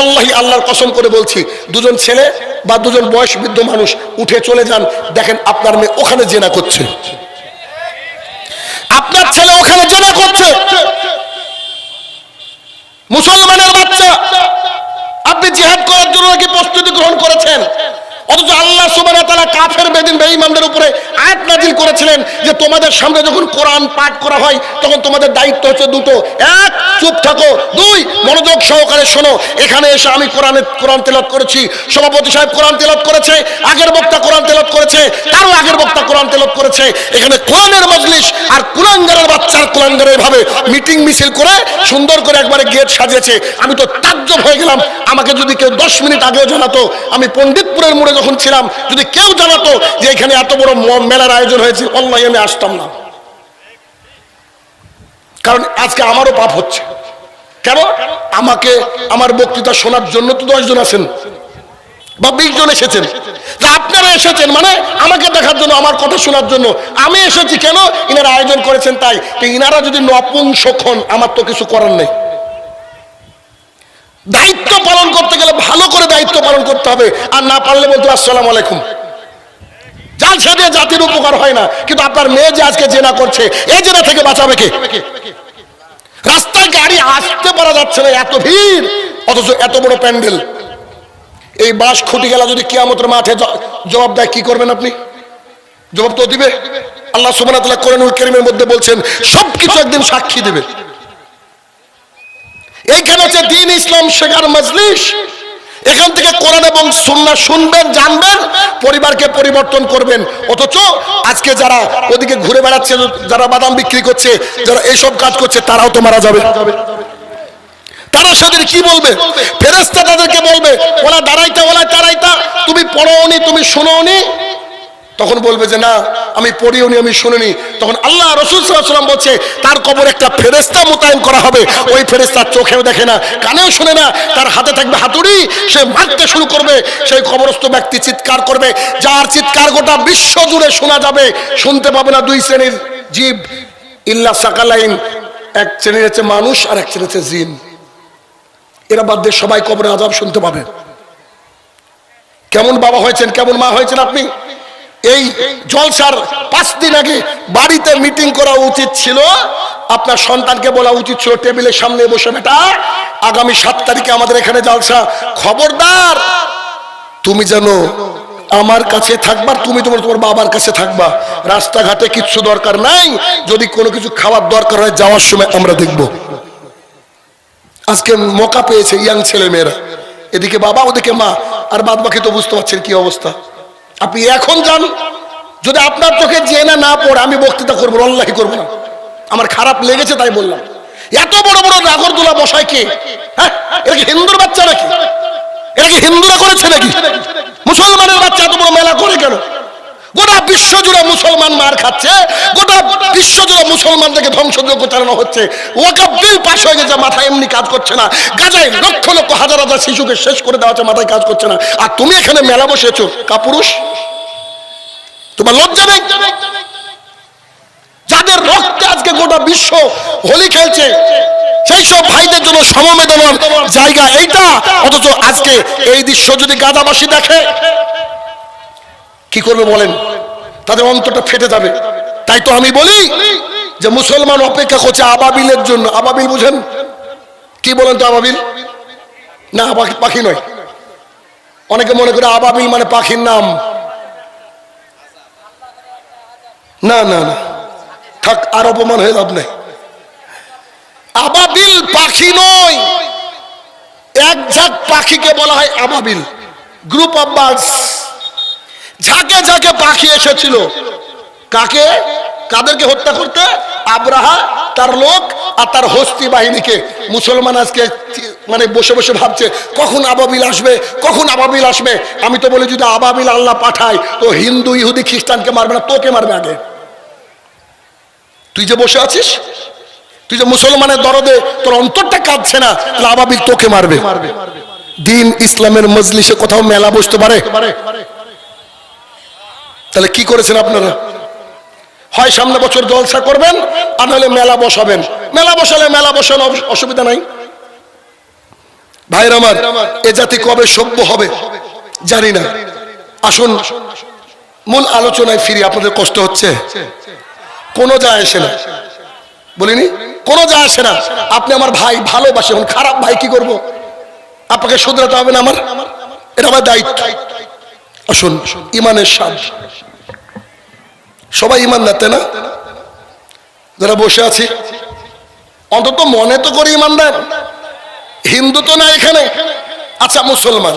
অল্লাহি আল্লাহর কসম করে বলছি, দুজন ছেলে বা দুজন বয়স বৃদ্ধ মানুষ উঠে চলে যান, দেখেন আপনার মেয়ে ওখানে জেনা করছে। আপনার ছেলে ওখানে জেনা করছে। মুসলমানের বাচ্চা, আপনি জিহাদ করার জন্য নাকি প্রস্তুতি গ্রহণ করেছেন? অথচ আল্লাহ ওয়া কাফের বেদিন বেঈমানদের উপরে আয়াত নাজিল করেছিলেন যে তোমাদের সামনে যখন কোরআন পাঠ করা হয়, তখন তোমাদের দায়িত্ব হচ্ছে দুটো। এক, চুপ থাকো। দুই, মনোযোগ সহকারে শোনো। এখানে এসে আমি কোরআনে, কোরআন করেছি। সভাপতি সাহেব কোরআন করেছে। আগের বক্তা কোরআন তেলাওয়াত করেছে। তারও আগের বক্তা কোরআন তেলাওয়াত করেছে। এখানে কোরআনের মজলিস আর কুলাঙ্গারের বাচ্চার কুলাঙ্গারের ভাবে মিটিং মিছিল করে সুন্দর করে একবারে গেট সাজিয়েছে। আমি তো তাজ্জব হয়ে গেলাম। আমাকে যদি কেউ দশ মিনিট আগেও জানাতো, আমি পণ্ডিতপুরের মোড়ে ছিলাম, যদি কেউ জানাতো যে এখানে এত বড় মেলার আয়োজন হয়েছে অনলাইনে আমি আসতাম না। কারণ আজকে আমারও পাপ হচ্ছে। কেন? আমাকে, আমার বক্তৃতা শোনার জন্য তো দশজন আছেন বা বিশ জন এসেছেন। তা আপনারা এসেছেন মানে আমাকে দেখার জন্য, আমার কথা শোনার জন্য। আমি এসেছি কেন? ইনারা আয়োজন করেছেন তাই। ইনারা যদি নপুংসক হন, আমার তো কিছু করার নেই। দায়িত্ব পালন করতে গেলে ভালো করে দায়িত্ব পালন করতে হবে। আর না পারলে বলতে, আসসালাম আলাইকুম। জালসা দিয়ে জাতির উপকার হয় না, কিন্তু আপনার মেয়ে যে আজকে জেনা করছে, এই জেনা থেকে বাঁচাবে কে? রাস্তায় গাড়ি আসতে পারা যাচ্ছে না, এত ভিড়। অথচ এত বড় প্যান্ডেল। এই বাস খুঁটি গেলা যদি কিয়ামতের মাঠে জবাব দেয়, কি করবেন আপনি? জবাব তো দিবে। আল্লাহ সুবহানাহু ওয়া তাআলা কোরআনুল কারীমের মধ্যে বলছেন, সবকিছু একদিন সাক্ষী দেবে। এইখানে হচ্ছে দিন ইসলাম শেখার মজলিস। এখান থেকে কোরআন এবং সুন্নাহ শুনবেন, জানবেন, পরিবারকে পরিবর্তন করবেন। অথচ আজকে যারা ওদিকে ঘুরে বেড়াচ্ছে, যারা বাদাম বিক্রি করছে, যারা এইসব কাজ করছে, তারাও তো মারা যাবে। তারা সেদিন কি বলবে? ফেরেস্তা তাদেরকে বলবে, ওলা দাঁড়াইতা ওলা দাঁড়াইতা তুমি পড়োনি তুমি শোনোনি তখন বলবে যে, না আমি পড়িওনি আমি শুনিনি। তখন আল্লাহ রসুল সাল্লাম বলছে, তার কবর একটা ফেরেস্তা মোতায়েন করা হবে। ওই ফেরেস্তা চোখেও দেখে না, কানেও শুনে না, তার হাতে থাকবে হাতুড়ি, সে মারতে শুরু করবে, সেই কবরস্থ ব্যক্তি চিৎকার করবে, যার চিৎকার গোটা বিশ্ব জুড়ে শোনা যাবে, শুনতে পাবে না দুই শ্রেণির জীব। ইল্লা সাকালাইন, এক শ্রেণির হচ্ছে মানুষ আর এক শ্রেণির হচ্ছে জিন। এরা বাদ দিয়ে সবাই কবরে আজাব শুনতে পাবে। কেমন বাবা হয়েছেন, কেমন মা হয়েছেন আপনি? এই জলসার পাঁচ দিন আগে বাড়িতে মিটিং করা উচিত ছিল। আপনার সন্তানকে বলা উচিত ছিল, টেবিলের সামনে বসে বেটা, আগামী সাত তারিখে আমাদের এখানে জলসা। খবরদার, তুমি যেন আমার কাছে থাকবা, তুমি তোমার তোমার বাবার কাছে থাকবা। রাস্তাঘাটে কিচ্ছু দরকার নাই, যদি কোনো কিছু খাওয়ার দরকার হয়, যাওয়ার সময় আমরা দেখব। আজকে মকা পেয়েছে ইয়াং ছেলে মেয়েরা এদিকে বাবা, ওদিকে মা, আর বাদ বাকি তো বুঝতে পারছেন কি অবস্থা। আপনি এখন যান। যদি আপনার চোখে যে না পড়ে, আমি বক্তৃতা করব অল্লাহি করব না। আমার খারাপ লেগেছে তাই বললাম। এত বড় বড় নাগরদোলা বসায় কে? হ্যাঁ? এটা কি হিন্দুর বাচ্চা নাকি? এটা কি হিন্দুরা করেছে নাকি মুসলমানের বাচ্চা এত বড় মেলা করে কেন গোটা বিশ্ব জুড়ে মুসলমান মার খাচ্ছে, গোটা বিশ্ব জুড়ে মুসলমানদেরকে ধ্বংসযোগ্য চালানো হচ্ছে। পাশ হয়ে গেছে, মাথায় এমনি কাজ করছে না। গাজায় লক্ষ লক্ষ হাজার হাজার শিশুকে শেষ করে দেওয়া হচ্ছে, মাথায় কাজ করছে না। আর তুমি এখানে মেলা কাপুরুষ? তোমার লজ্জা নেই? যাদের রক্তে আজকে গোটা বিশ্ব হোলি খেলছে, সেই সব ভাইদের জন্য সমবেদনার জায়গা এইটা। অথচ আজকে এই দৃশ্য যদি গাদাবাসী দেখে, কি করবে বলেন? তাদের অন্তরটা ফেটে যাবে। তাই তো আমি বলি যে মুসলমান অপেক্ষা করছে আবাবিলের জন্য। আবাবিল বুঝেন? কি বলেন তো আবাবিল? না, পাখি নয়। অনেকে মনে করে আবাবিল মানে পাখির নাম। না না না। থাক, আর অপমান হয়ে লাভ নেই। আবাবিল পাখি নয়। এক ঝাঁক পাখিকে বলা হয় আবাবিল। Group of birds. ঝাঁকে ঝাঁকে পাখি এসেছিল। কাকে? কাদেরকে হত্যা করতে? আব্রাহা, তার লোক আর তার হস্তি বাহিনীকে। মুসলমান আজকে মানে বসে বসে ভাবছে, কখন আবাবিল আসবে? কখন আবাবিল আসবে? আমি তো বলি, যদি আবাবিল আল্লাহ পাঠায়, তো হিন্দু, ইহুদি, খ্রিস্টানকে মারবে না, তোকে মারবে আগে। তুই যে বসে আছিস, তুই যে মুসলমানের দরদে তোর অন্তরটা কাঁদছে না, তাহলে আবাবিল তোকে মারবে। দিন ইসলামের মজলিসে কোথাও মেলা বসতে পারে? তাহলে কি করেছেন আপনারা? হয় সামনে বছর জলসা করবেন, আর নাহলে মেলা বসাবেন। মেলা বসালে মেলা বসানো অসুবিধা নাই। ভাইর আমার, এ জাতি কবে সভ্য হবে? জানি না। আসুন, মূল আলোচনায় ফিরি, আপনাদের কষ্ট হচ্ছে? কোনো যায় আসে না। বলিনি? কোনো যায় আসে না। আপনি আমার ভাই ভালোবাসে, এখন খারাপ ভাই কি করব? আপনাকে শুধরাতে হবে না আমার? এটা আমার দায়িত্ব। আসুন, ইমানের স্বাদ। সবাই ইমান না তাই না? যারা বসে আছি, অন্তত মনে তো করি ইমানদার হিন্দু তো না এখানে। আচ্ছা মুসলমান।